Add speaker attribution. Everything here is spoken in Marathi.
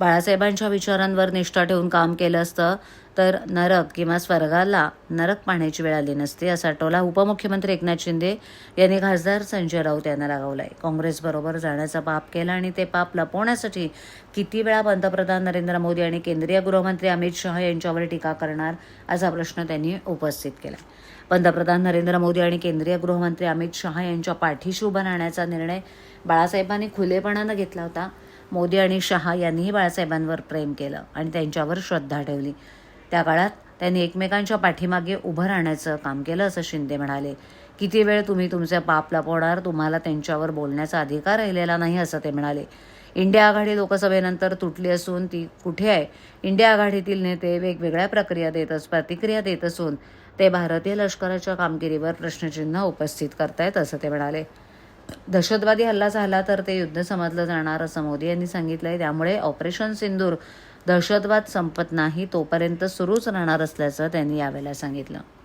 Speaker 1: बाळासाहेबांच्या विचारांवर निष्ठा ठेवून काम केलं असतं तर नरक किंवा स्वर्गाला नरक पाहण्याची वेळ आली नसती असा टोला उपमुख्यमंत्री एकनाथ शिंदे यांनी खासदार संजय राऊत यांना लगावलाय. काँग्रेसबरोबर जाण्याचा पाप केला आणि ते पाप लपवण्यासाठी किती वेळा पंतप्रधान नरेंद्र मोदी आणि केंद्रीय गृहमंत्री अमित शहा यांच्यावर टीका करणार असा प्रश्न त्यांनी उपस्थित केला पंतप्रधान नरेंद्र मोदी आणि केंद्रीय गृहमंत्री अमित शहा यांच्या पाठीशी उभं राहण्याचा निर्णय बाळासाहेबांनी खुलेपणानं घेतला होता. मोदी आणि शहा यांनीही बाळासाहेबांवर प्रेम केलं आणि त्यांच्यावर श्रद्धा ठेवली. त्या काळात त्यांनी एकमेकांच्या पाठीमागे उभं राहण्याचं काम केलं असं शिंदे म्हणाले. किती वेळ तुम्ही तुमचे पाप लपवणार तुम्हाला त्यांच्यावर बोलण्याचा अधिकार राहिलेला नाही असं ते म्हणाले. इंडिया आघाडी लोकसभेनंतर तुटली असून ती कुठे आहे? इंडिया आघाडीतील नेते वेगवेगळ्या प्रक्रिया देत अस प्रतिक्रिया देत असून ते भारतीय लष्कराच्या कामगिरीवर प्रश्नचिन्ह उपस्थित करतायत असं ते म्हणाले. दहशतवादी हल्ला झाला तर ते युद्ध समजलं जाणार असं मोदी यांनी सांगितलं आहे त्यामुळे ऑपरेशन सिंदूर दहशतवाद संपत नाही तोपर्यंत सुरूच राहणार असल्याचं त्यांनी यावेळेला सांगितलं.